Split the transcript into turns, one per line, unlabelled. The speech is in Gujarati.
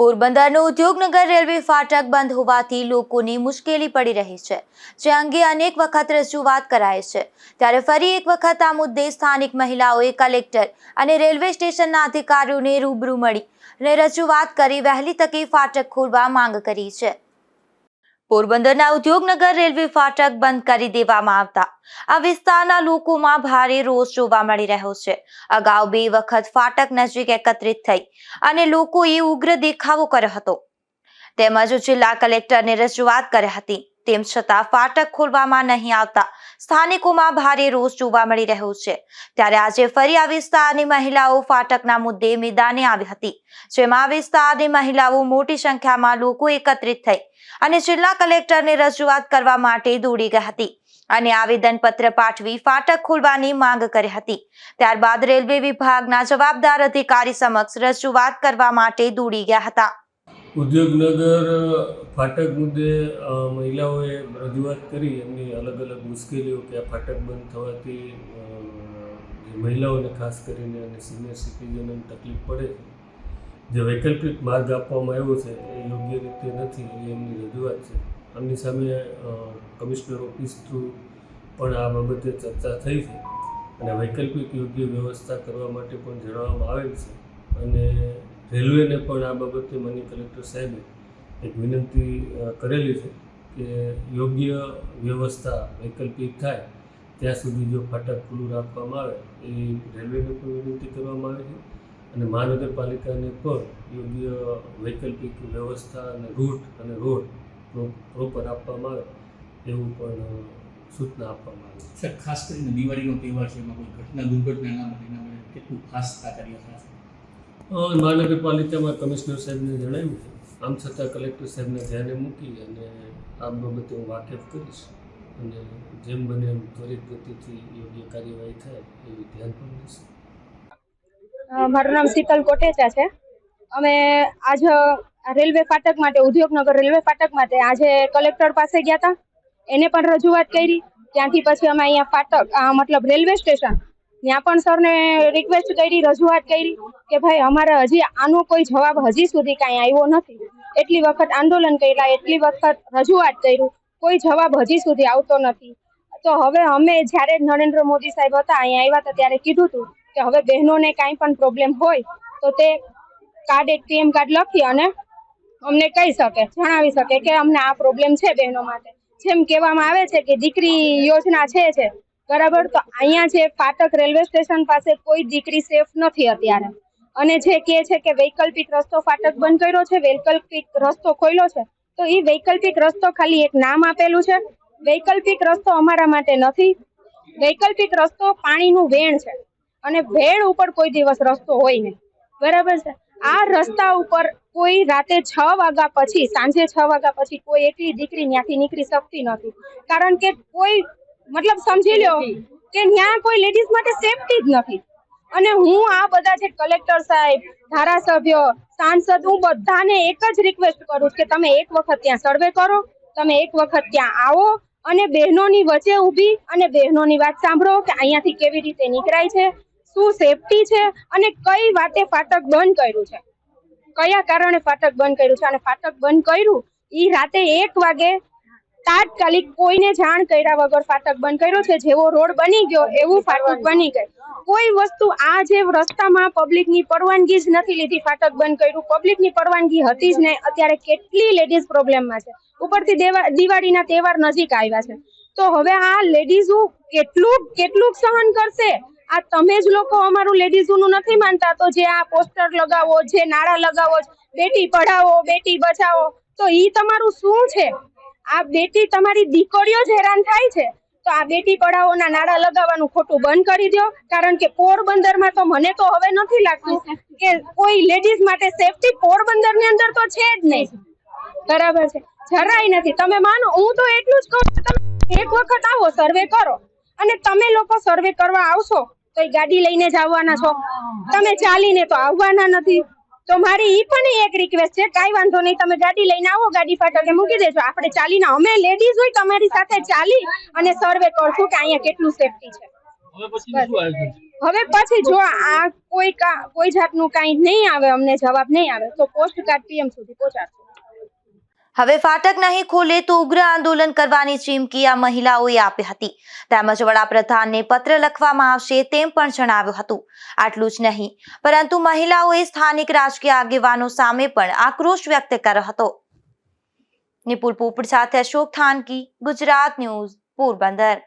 પોરબંદરનું ઉદ્યોગનગર રેલવે ફાટક બંધ હોવાથી લોકોની મુશ્કેલી પડી રહી છે. જે અંગે અનેક વખત રજૂઆત કરાય છે. ત્યારે ફરી એક વખત આ મુદ્દે સ્થાનિક મહિલાઓએ કલેક્ટર અને રેલવે સ્ટેશનના અધિકારીઓને રૂબરૂ મળી અને રજૂઆત કરી વહેલી તકે ફાટક ખોલવા માંગ કરી છે. પોરબંદરના ઉદ્યોગનગર રેલવે ફાટક બંધ કરી દેવામાં આવતા. આ વિસ્તારના લોકોમાં ભારે રોષ જોવા મળી રહ્યો છે. અગાઉ બે વખત ફાટક નજીક એકત્રિત થઈ અને લોકોએ ઉગ્ર દેખાવો કર્યો હતો. તેમજ જિલ્લા કલેક્ટરને રજૂઆત કરી હતી. તેમ છતાં ફાટક ખોલવામાં નહીં આવતા. સ્થાનિકોમાં ભારે રોષ જોવા મળી રહ્યો છે. ત્યારે આજે ફરી આ વિસ્તારની મહિલાઓ ફાટકના મુદ્દે મેદાને આવી હતી. જેમાં વિસ્તારની મહિલાઓ મોટી સંખ્યામાં લોકો એકત્રિત થઈ અને જિલ્લા કલેક્ટરને રજૂઆત કરવા માટે દોડી ગઈ હતી અને આવેદનપત્ર પાઠવી ફાટક ખોલવાની માંગ કરી હતી. ત્યારબાદ રેલવે વિભાગના જવાબદાર અધિકારી સમક્ષ રજૂઆત કરવા માટે દોડી ગયા હતા.
ઉદ્યોગનગર, ફાટક મુદ્દે મહિલાઓએ રજૂઆત કરી એમની અલગ અલગ મુશ્કેલીઓ કે આ ફાટક બંધ થવાથી મહિલાઓને ખાસ કરીને અને સિનિયર સિટીઝનોને તકલીફ પડે જે વૈકલ્પિક માર્ગ આપવામાં આવ્યો છે, એ યોગ્ય રીતે નથી, એ એમની રજૂઆત છે. એમની સામે કમિશનર ઓફિસ થ્રુ પણ આ બાબતે ચર્ચા થઈ છે અને વૈકલ્પિક યોગ્ય વ્યવસ્થા કરવા માટે પણ જણાવવામાં આવેલ છે. અને રેલવેને પણ આ બાબતે માન્ય કલેક્ટર સાહેબે એક વિનંતી કરેલી છે કે યોગ્ય વ્યવસ્થા વૈકલ્પિક થાય ત્યાં સુધી જો ફાટક ખુલ્લું રાખવામાં આવે એ રેલવેને પણ વિનંતી કરવામાં આવે છે અને મહાનગરપાલિકાને પણ યોગ્ય વૈકલ્પિક વ્યવસ્થા અને રૂટ અને રોડ પ્રોપર આપવામાં આવે એવું પણ સૂચના આપવામાં આવે
સર ખાસ કરીને દિવાળીનો તહેવાર છે એમાં કોઈ ઘટના દુર્ઘટના ના બને કેટલું ખાસ
અ, મહાનગરપાલિકામાં કમિશનર સાહેબને જણાવ્યું આમ છતાં કલેક્ટર સાહેબને ધ્યાને મૂકી અને આ બાબતે હું વાકેફ કરીશ. અને જેમ બને એમ ત્વરિત ગતિથી યોગ્ય કાર્યવાહી થાય એવી ધ્યાન પણ લેશે.
મારું નામ શીતલ કોટેચા છે. અમે આજ રેલવે ફાટક માટે, ઉદ્યોગનગર રેલવે ફાટક માટે આજે કલેક્ટર પાસે ગયા હતા. એને પણ રજૂઆત કરી. ત્યાંથી પછી અમે અહીંયા ફાટક મતલબ રેલવે સ્ટેશન ત્યાં પણ સરને રિક્વેસ્ટ કરી, રજૂઆત કરી કે ભાઈ અમારે હજી આનો કોઈ જવાબ હજી સુધી કાંઈ આવ્યો નથી. એટલી વખત આંદોલન કર્યા, એટલી વખત રજૂઆત કર્યું કોઈ જવાબ હજી સુધી આવતો નથી. તો હવે અમે જ્યારે નરેન્દ્ર મોદી સાહેબ હતા, અહીંયા આવ્યા હતા, ત્યારે કીધું હતું કે હવે બહેનોને કાંઈ પણ પ્રોબ્લેમ હોય, તો તે કાર્ડ એક પીએમ કાર્ડ લખી અને અમને કહી શકે, જણાવી શકે કે અમને આ પ્રોબ્લેમ છે બહેનો માટે. જેમ કહેવામાં આવે છે કે દીકરી યોજના છે છે. બરાબર? તો અહીંયા જે ફાટક રેલવે સ્ટેશન પાસે કોઈ દીકરી સેફ નથી અત્યારે. અને જે કહે છે કે વૈકલ્પિક રસ્તો ફાટક બંધ કર્યો છે, વૈકલ્પિક રસ્તો ખોલ્યો છે, તો એ વૈકલ્પિક રસ્તો ખાલી એક નામ આપેલું છે. વૈકલ્પિક રસ્તો અમારા માટે નથી. વૈકલ્પિક રસ્તો પાણીનું વેણ છે. અને વેણ ઉપર કોઈ દિવસ રસ્તો હોય નહીં. બરાબર છે? આ રસ્તા ઉપર કોઈ રાતે છ વાગ્યા પછી, સાંજે છ વાગ્યા પછી કોઈ એકલી દીકરી ત્યાંથી નીકળી શકતી નથી. કારણ કે કોઈ મતલબ સમજી લો કે ત્યાં કોઈ લેડીઝ માટે સેફટી જ નથી. અને હું આ બધા જે કલેક્ટર સાહેબ ધારાસભ્ય સાંસદ હું બધાને એક જ રિક્વેસ્ટ કરું કે તમે એક વખત ત્યાં સર્વે કરો તમે એક વખત ત્યાં આવો અને બહેનોની વચ્ચે ઊભી અને બહેનોની વાત સાંભળો કે અહીંયાથી કેવી રીતે નીકળાય છે શું સેફટી છે અને કઈ વાતે ફાટક બંધ કર્યું છે. કયા કારણે ફાટક બંધ કર્યું છે અને ફાટક બંધ કર્યું? એ રાતે એક વાગે તાત્કાલિક કોઈને જાણ કર્યા વગર ફાટક બંધ કર્યો છે જેવો રોડ બની ગયો એવું ફાટક બની ગયું. કોઈ વસ્તુ આ જે રસ્તામાં પબ્લિકની પરવાનગી જ નથી લીધી, ફાટક બંધ કર્યું. પબ્લિકની પરવાનગી હતી જ નહીં. અત્યારે કેટલી લેડીઝ પ્રોબ્લેમમાં છે. ઉપરથી દેવા, દિવાળીના તહેવાર નજીક આવ્યા છે. તો હવે આ લેડીઝો કેટલું કેટલું સહન કરશે? આ તમે જ લોકો અમારું લેડીઝોનું નથી માનતા. તો જે આ પોસ્ટર લગાવો, જે નારા લગાવો, બેટી પઢાવો, બેટી બચાવો, તો ઈ તમારું શું છે? આ બેટી તમારી દીકરીઓ જ હેરાન થાય છે. તો આ બેટી પઢાઓના નાડા લગાવવાનું ખોટું બંધ કરી દો. કારણ કે પોરબંદરમાં તો મને તો હવે નથી લાગતું કે કોઈ લેડીઝ માટે સેફટી પોરબંદરની અંદર તો છે જ નહીં. બરાબર છે. જરાય નથી. તમે માનો હું તો એટલું જ કહું તમે એક વખત આવો સર્વે કરો. અને તમે લોકો સર્વે કરવા આવશો તો ગાડી લઈને જ આવવાના છો. તમે ચાલીને તો આવવાના નથી. તો મારી ઈ પણ એક રિક્વેસ્ટ છે કાંઈ વાંધો નહીં તમે ગાડી લઈને આવો ગાડી ફાટકે મૂકી દેજો. આપણે ચાલીને અમે લેડીઝ હોય તમારી સાથે ચાલી અને સર્વે કરશું કે અહીંયા કેટલું સેફટી છે.
હવે પછી
જો આ કોઈ કા- કોઈ જાતનું કાંઈ નહીં આવે અમને જવાબ નહીં આવે તો પોસ્ટ કાર્ડ પીએમ સુધી પહોંચાડશું.
હવે ફાટક નહીં ખોલે તો ઉગ્ર આંદોલન કરવાની ચીમકી આ મહિલાઓએ આપી હતી. તેમજ વડાપ્રધાનને પત્ર લખવામાં આવશે તેમ પણ જણાવ્યું હતું. આટલું જ નહીં, પરંતુ મહિલાઓએ સ્થાનિક રાજકીય આગેવાનો સામે પણ આક્રોશ વ્યક્ત કર્યો હતો. નિપુલ પોપડ સાથે અશોક થાનકી, ગુજરાત ન્યૂઝ, પોરબંદર.